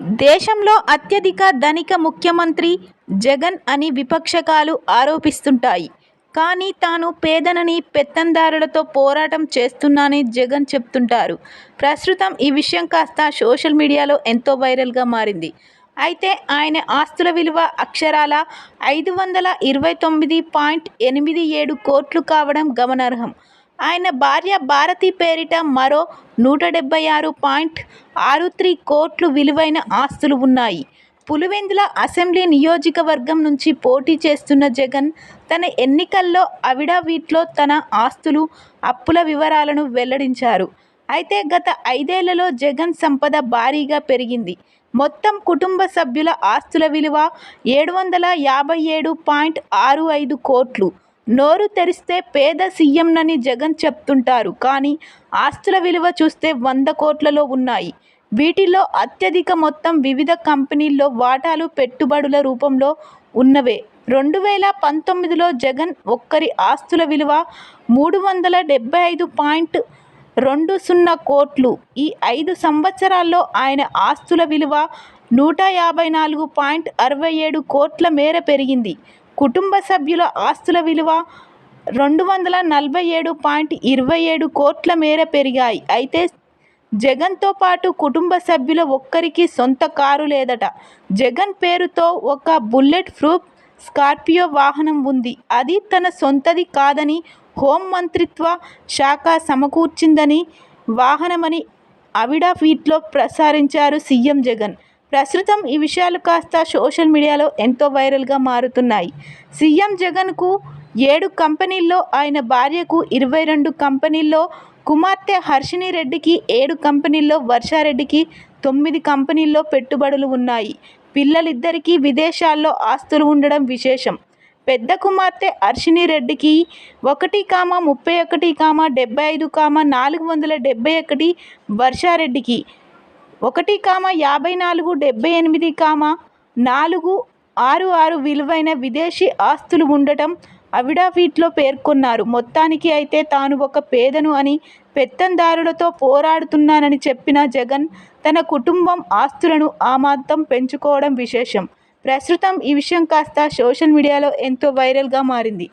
దేశంలో అత్యధిక ధనిక ముఖ్యమంత్రి జగన్ అని విపక్షకాలు ఆరోపిస్తుంటాయి. కానీ తాను పేదనని, పెత్తందారులతో పోరాటం చేస్తున్నానని జగన్ చెప్తుంటారు ప్రస్తుతం ఈ విషయం కాస్త సోషల్ మీడియాలో ఎంతో వైరల్గా మారింది. అయితే ఆయన ఆస్తుల విలువ అక్షరాల ఐదు వందల ఇరవై తొమ్మిది పాయింట్ ఎనిమిది ఏడు కోట్లు కావడం గమనార్హం. ఆయన భార్య భారతి పేరిట మరో నూట డెబ్బై ఆరు పాయింట్ ఆరు త్రీ కోట్లు విలువైన ఆస్తులు ఉన్నాయి. పులివెందుల అసెంబ్లీ నియోజకవర్గం నుంచి పోటీ చేస్తున్న జగన్ తన ఎన్నికల్లో అఫిడవిట్లో తన ఆస్తులు, అప్పుల వివరాలను వెల్లడించారు. అయితే గత ఐదేళ్ళలో జగన్ సంపద భారీగా పెరిగింది. మొత్తం కుటుంబ సభ్యుల ఆస్తుల విలువ ఏడు వందల యాభై ఏడు పాయింట్ ఆరు ఐదు కోట్లు. నోరు తెరిస్తే పేద సీఎంనని జగన్ చెప్తుంటారు కానీ ఆస్తుల విలువ చూస్తే వంద కోట్లలో ఉన్నాయి. వీటిలో అత్యధిక మొత్తం వివిధ కంపెనీల్లో వాటాలు పెట్టుబడుల రూపంలో ఉన్నవే. రెండు వేల పంతొమ్మిదిలో జగన్ ఒక్కరి ఆస్తుల విలువ మూడు వందల డెబ్బై ఐదు పాయింట్ రెండు సున్నా కోట్లు. ఈ ఐదు సంవత్సరాల్లో ఆయన ఆస్తుల విలువ నూట యాభై నాలుగు పాయింట్ అరవై ఏడు కోట్ల మేర పెరిగింది. కుటుంబ సభ్యుల ఆస్తుల విలువ రెండు వందల నలభై ఏడు పాయింట్ ఇరవై ఏడు కోట్ల మేర పెరిగాయి. అయితే జగన్తో పాటు కుటుంబ సభ్యుల ఒక్కరికి సొంత కారు లేదట. జగన్ పేరుతో ఒక బుల్లెట్ ప్రూఫ్ స్కార్పియో వాహనం ఉంది. అది తన సొంతది కాదని హోం మంత్రిత్వ శాఖ సమకూర్చిందని వాహనమని అవిడాఫీట్లో ప్రసారించారు సీఎం జగన్. ప్రస్తుతం ఈ విషయాలు కాస్త సోషల్ మీడియాలో ఎంతో వైరల్గా మారుతున్నాయి. సీఎం జగన్కు ఏడు కంపెనీల్లో, ఆయన భార్యకు ఇరవై రెండు కంపెనీల్లో, కుమార్తె హర్షిణి రెడ్డికి ఏడు కంపెనీల్లో, వర్షారెడ్డికి తొమ్మిది కంపెనీల్లో పెట్టుబడులు ఉన్నాయి. పిల్లలిద్దరికీ విదేశాల్లో ఆస్తులు ఉండడం విశేషం. పెద్ద కుమార్తె హర్షిణి రెడ్డికి ఒకటి కామ ముప్పై ఒకటి కామ డెబ్బై ఐదు కామ నాలుగు వందల డెబ్బై ఒకటి, వర్షారెడ్డికి ఒకటి కామ యాభై నాలుగు, డెబ్బై ఎనిమిది కామ నాలుగు ఆరు ఆరు విలువైన విదేశీ ఆస్తులు ఉండటం అవిడాఫిట్లో పేర్కొన్నారు. మొత్తానికి అయితే తాను ఒక పేదను అని, పెత్తందారులతో పోరాడుతున్నానని చెప్పిన జగన్ తన కుటుంబం ఆస్తులను ఆమాత్తం పెంచుకోవడం విశేషం. ప్రస్తుతం ఈ విషయం కాస్త సోషల్ మీడియాలో ఎంతో వైరల్గా మారింది.